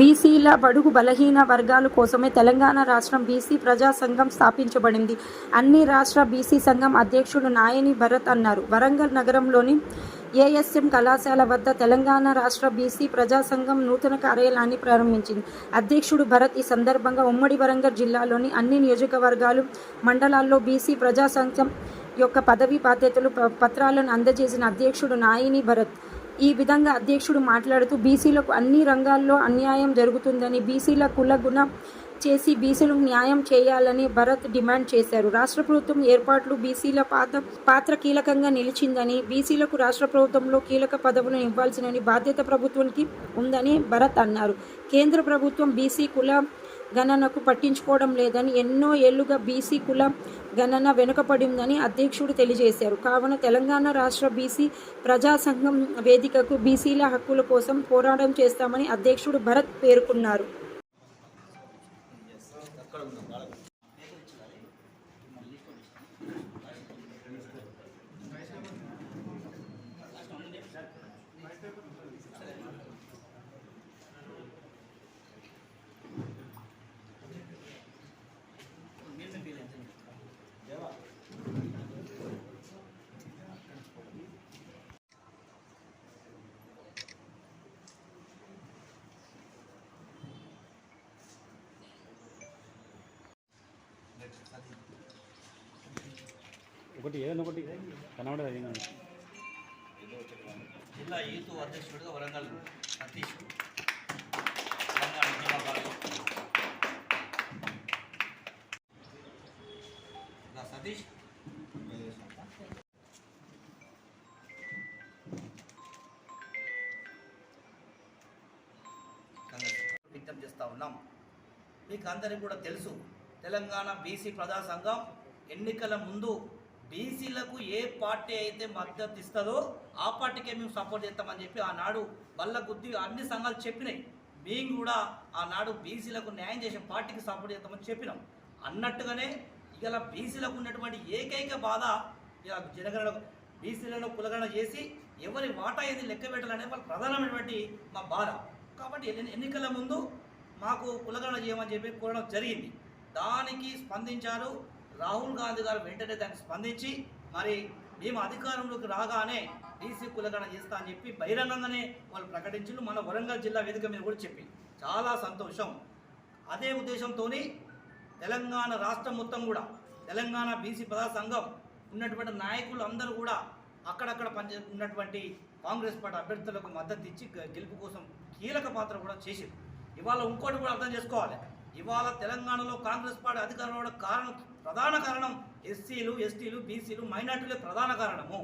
బీసీల బడుగు బలహీన వర్గాల కోసమే తెలంగాణ రాష్ట్రం బీసీ ప్రజా సంఘం స్థాపించబడింది. అన్ని రాష్ట్ర బీసీ సంఘం అధ్యక్షుడు నాయని భరత్ అన్నారు. వరంగల్ నగరంలోని ఏఎస్ఎం కళాశాల వద్ద తెలంగాణ రాష్ట్ర బీసీ ప్రజా సంఘం నూతన కార్యాలయాన్ని ప్రారంభించింది. అధ్యక్షుడు భరత్ ఈ సందర్భంగా ఉమ్మడి వరంగల్ జిల్లాలోని అన్ని నియోజకవర్గాలు మండలాల్లో బీసీ ప్రజా సంఘం యొక్క పదవి బాధ్యతలు ప- పత్రాలను అందజేసిన అధ్యక్షుడు నాయిని భరత్ ఈ విధంగా అధ్యక్షుడు మాట్లాడుతూ బీసీలకు అన్ని రంగాల్లో అన్యాయం జరుగుతుందని బీసీల కుల గుణ చేసి బీసీలకు న్యాయం చేయాలని భరత్ డిమాండ్ చేశారు. రాష్ట్ర ప్రభుత్వం ఏర్పాట్లు బీసీల పాత్ర పాత్ర కీలకంగా నిలిచిందని బీసీలకు రాష్ట్ర ప్రభుత్వంలో కీలక పదవులను ఇవ్వాల్సినని బాధ్యత ప్రభుత్వానికి ఉందని భరత్ అన్నారు. కేంద్ర ప్రభుత్వం బీసీ కుల గణనకు పట్టించుకోవడం లేదని ఎన్నో ఏళ్ళుగా బీసీ కుల గణన వెనుకపడిందని అధ్యక్షుడు తెలియజేశారు. కావున తెలంగాణ రాష్ట్ర బీసీ ప్రజా సంఘం వేదికకు బీసీల హక్కుల కోసం పోరాటం చేస్తామని అధ్యక్షుడు భరత్ పేర్కొన్నారు. ఒకటి ఏదైనా ఒకటి కనబడదు అది జిల్లా యూత్ అధ్యక్షుడిగా వరంగల్ సతీష్. సతీష్. విజ్ఞప్తి చేస్తూ ఉన్నాం. మీకు అందరికీ కూడా తెలుసు తెలంగాణ బీసీ ప్రజా సంఘం ఎన్నికల ముందు బీసీలకు ఏ పార్టీ అయితే మద్దతు ఇస్తుందో ఆ పార్టీకే మేము సపోర్ట్ చేస్తామని చెప్పి ఆనాడు బల్ల గుద్ది అన్ని సంఘాలు చెప్పినాయి. మేము కూడా ఆనాడు బీసీలకు న్యాయం చేసే పార్టీకి సపోర్ట్ చేస్తామని చెప్పినాం. అన్నట్టుగానే ఇలా బీసీలకు ఉన్నటువంటి ఏకైక బాధ ఇలా జనగణన బీసీలను కులగణన చేసి ఎవరి వాటా ఏది లెక్క పెట్టాలనేది వాళ్ళ ప్రధానమైనటువంటి మా బాధ. కాబట్టి ఎన్ని- ఎన్నికల ముందు మాకు కులగణన చేయమని చెప్పి కోరడం జరిగింది. దానికి స్పందించారు రాహుల్ గాంధీ గారు వెంటనే దానికి స్పందించి మరి మేము అధికారంలోకి రాగానే డీసీ కులగణన చేస్తా అని చెప్పి బహిరంగంగానే వాళ్ళు ప్రకటించారు మన వరంగల్ జిల్లా వేదిక మీద కూడా చెప్పి. చాలా సంతోషం. అదే ఉద్దేశంతో తెలంగాణ రాష్ట్రం మొత్తం కూడా తెలంగాణ బీసీ ప్రజా సంఘం ఉన్నటువంటి నాయకులు అందరూ కూడా అక్కడక్కడ పనిచే ఉన్నటువంటి కాంగ్రెస్ పార్టీ అభ్యర్థులకు మద్దతు ఇచ్చి గెలుపు కోసం కీలక పాత్ర కూడా చేసింది ఇవాళ ఇంకోటి కూడా అర్థం చేసుకోవాలి. ఇవాళ తెలంగాణలో కాంగ్రెస్ పార్టీ అధికారంలో కారణం ప్రధాన కారణం ఎస్సీలు ఎస్టీలు బీసీలు మైనార్టీలే ప్రధాన కారణము.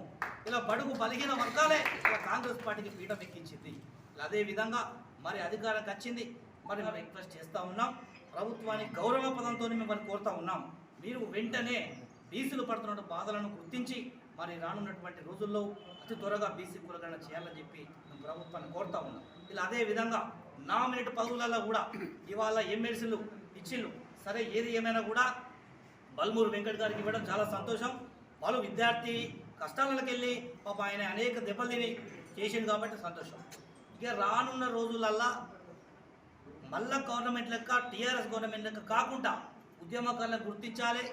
ఇలా బడుగు బలిహీన వర్గాలే ఇలా కాంగ్రెస్ పార్టీకి పీఠం ఎక్కించింది. ఇలా అదే విధంగా మరి అధికారానికి వచ్చింది. మరి మేము రిక్వెస్ట్ చేస్తూ ఉన్నాం. ప్రభుత్వానికి గౌరవ పదంతో మిమ్మల్ని కోరుతా ఉన్నాం. మీరు వెంటనే బీసీలు పడుతున్న బాధలను గుర్తించి మరి రానున్నటువంటి రోజుల్లో అతి త్వరగా బీసీ కులగణన చేయాలని చెప్పి మేము ప్రభుత్వాన్ని కోరుతా ఉన్నాం. ఇలా అదే విధంగా నామినేట్ పదవులలో కూడా ఇవాళ ఎమ్మెల్సీలు ఇచ్చిళ్ళు సరే ఏది ఏమైనా కూడా బల్మూరు వెంకట్ గారికి ఇవ్వడం చాలా సంతోషం. వాళ్ళు విద్యార్థి కష్టాలకు వెళ్ళి పాప ఆయన అనేక దెబ్బలు తిని చేసింది కాబట్టి సంతోషం. ఇక రానున్న రోజులల్లా మళ్ళా గవర్నమెంట్ లెక్క టీఆర్ఎస్ గవర్నమెంట్ లెక్క కాకుండా ఉద్యమకాలను గుర్తించాలి.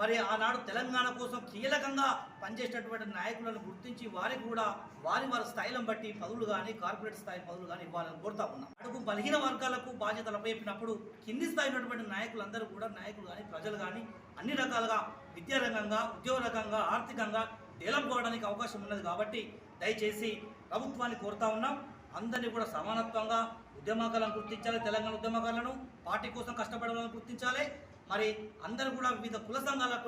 మరి ఆనాడు తెలంగాణ కోసం కీలకంగా పనిచేసినటువంటి నాయకులను గుర్తించి వారికి కూడా వారి వారి స్థాయిలను బట్టి పదవులు కానీ కార్పొరేట్ స్థాయి పదవులు కానీ ఇవ్వాలని కోరుతా ఉన్నాం. అడుగు బలహీన వర్గాలకు బాధ్యతలు అప్పచెప్పినప్పుడు కింది స్థాయి ఉన్నటువంటి నాయకులందరూ కూడా నాయకులు కానీ ప్రజలు కానీ అన్ని రకాలుగా విద్యారంగంగా ఉద్యోగ రంగంగా ఆర్థికంగా డెవలప్ అవకాశం ఉన్నది కాబట్టి దయచేసి ప్రభుత్వాన్ని కోరుతా ఉన్నాం. అందరినీ కూడా సమానత్వంగా ఉద్యమకాలను గుర్తించాలి తెలంగాణ ఉద్యమకాలను పార్టీ కోసం కష్టపడే వాళ్ళని గుర్తించాలి. మరి అందరూ కూడా వివిధ కుల సంఘాలకు